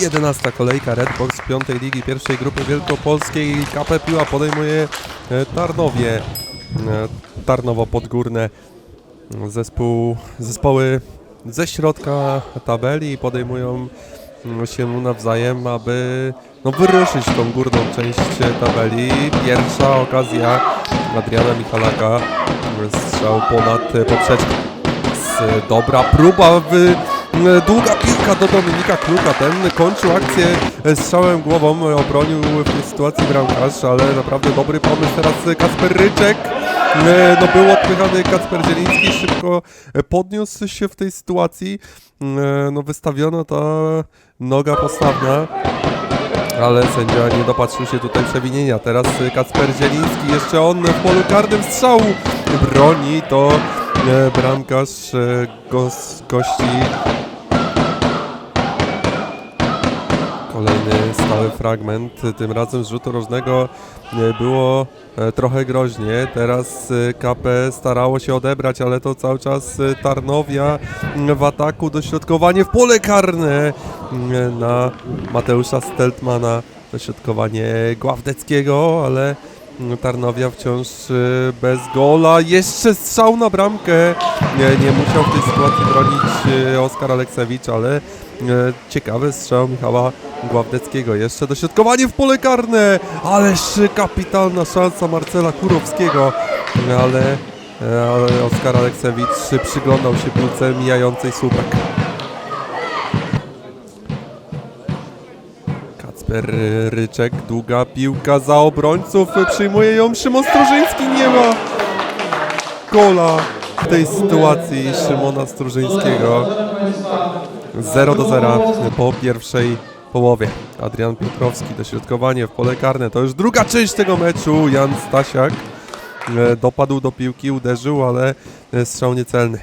11 kolejka Red Box 5 Ligi pierwszej grupy wielkopolskiej. KP Piła podejmuje e, Tarnowie. E, Tarnowo Podgórne. Zespół, zespoły ze środka tabeli podejmują mm, się nawzajem, aby no, wyruszyć tą górną część tabeli. Pierwsza okazja Adriana Michalaka. Strzał ponad poprzeczkę. S- Dobra próba, w, długa piłka do Dominika Kluka. Ten kończył akcję strzałem głową, obronił w tej sytuacji bramkarz, ale naprawdę dobry pomysł. Teraz Kasper Ryczek. E, No był odpychany Kacper Zieliński, szybko podniósł się w tej sytuacji. E, No wystawiona ta noga postawna. Ale sędzia nie dopatrzył się tutaj przewinienia. Teraz Kacper Zieliński, jeszcze on w polu karnym strzału broni to bramkarz e, gos, gości. Kolejny stały fragment, tym razem z rzutu rożnego e, było e, trochę groźnie. Teraz e, KP starało się odebrać, ale to cały czas e, Tarnowia m, w ataku, dośrodkowanie w pole karne m, na Mateusza Steltmana, dośrodkowanie Gławdeckiego, ale Tarnowia wciąż e, bez gola. Jeszcze strzał na bramkę. Nie, nie musiał w tej sytuacji bronić e, Oskar Aleksewicz, ale e, ciekawy strzał Michała Gławdeckiego. Jeszcze dośrodkowanie w pole karne. Ależ kapitalna szansa Marcela Kurowskiego. Ale, e, ale Oskar Aleksewicz przyglądał się piłce mijającej słupek. Ryczek, długa piłka za obrońców. Przyjmuje ją Szymon Strużyński. Nie ma gola w tej sytuacji Szymona Strużyńskiego. 0 do 0 po pierwszej połowie. Adrian Piotrowski, dośrodkowanie w pole karne. To już druga część tego meczu. Jan Stasiak e, dopadł do piłki, uderzył, ale e, strzał niecelny.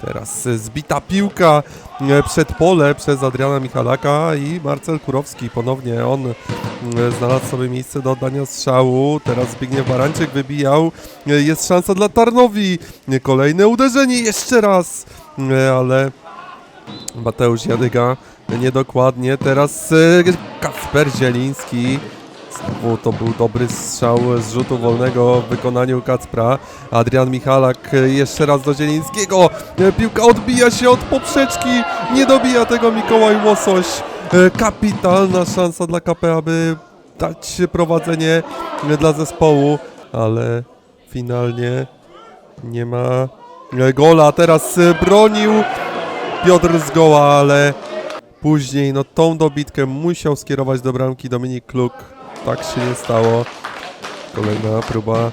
Teraz zbita piłka e, przed pole przez Adriana Michalaka i Marcel Kurowski. Ponownie on e, znalazł sobie miejsce do oddania strzału. Teraz Zbigniew Barańczyk wybijał. E, Jest szansa dla Tarnowi. Kolejne uderzenie jeszcze raz. Ale Mateusz Jadyga niedokładnie. Teraz Kacper Zieliński. To był dobry strzał z rzutu wolnego w wykonaniu Kacpra. Adrian Michalak e, jeszcze raz do Zielińskiego. E, Piłka odbija się od poprzeczki. Nie dobija tego Mikołaj Łosoś. E, Kapitalna szansa dla KP, aby dać prowadzenie dla zespołu, ale finalnie nie ma gola. Teraz bronił Piotr Zgoła, ale później no tą dobitkę musiał skierować do bramki Dominik Kluk. Tak się nie stało. Kolejna próba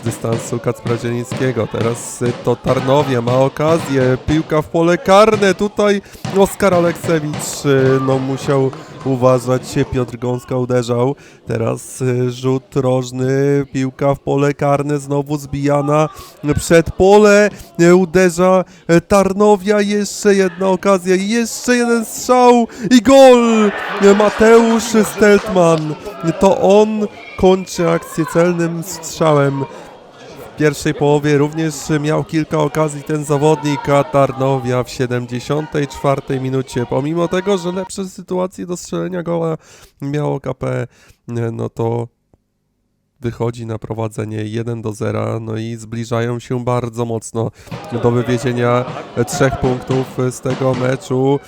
z dystansu Kacpra Zielińskiego. Teraz to Tarnowia ma okazję. Piłka w pole karne. Tutaj Oskar Aleksewicz y, no musiał uważać. Piotr Gąska uderzał. Teraz y, rzut rożny. Piłka w pole karne. Znowu zbijana przed pole. y, Uderza y, Tarnowia. Jeszcze jedna okazja. Jeszcze jeden strzał i gol! Mateusz Steltman. To on kończy akcję celnym strzałem. Pierwszej połowie również miał kilka okazji ten zawodnik, Tarnowia w 74 minucie. Pomimo tego, że lepsze sytuacje do strzelenia goła miało KP, no to wychodzi na prowadzenie 1 do 0, no i zbliżają się bardzo mocno do wywiezienia trzech punktów z tego meczu.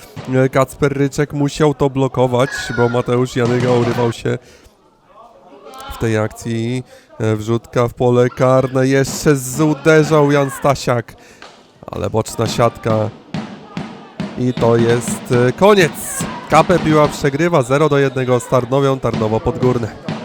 Kacper Ryczek musiał to blokować, bo Mateusz Janyga urywał się w tej akcji. E, Wrzutka w pole karne, jeszcze z- uderzał Jan Stasiak, ale boczna siatka. I to jest e, koniec. KP Piła przegrywa 0 do 1 z Tarnowią, Tarnowo Podgórne.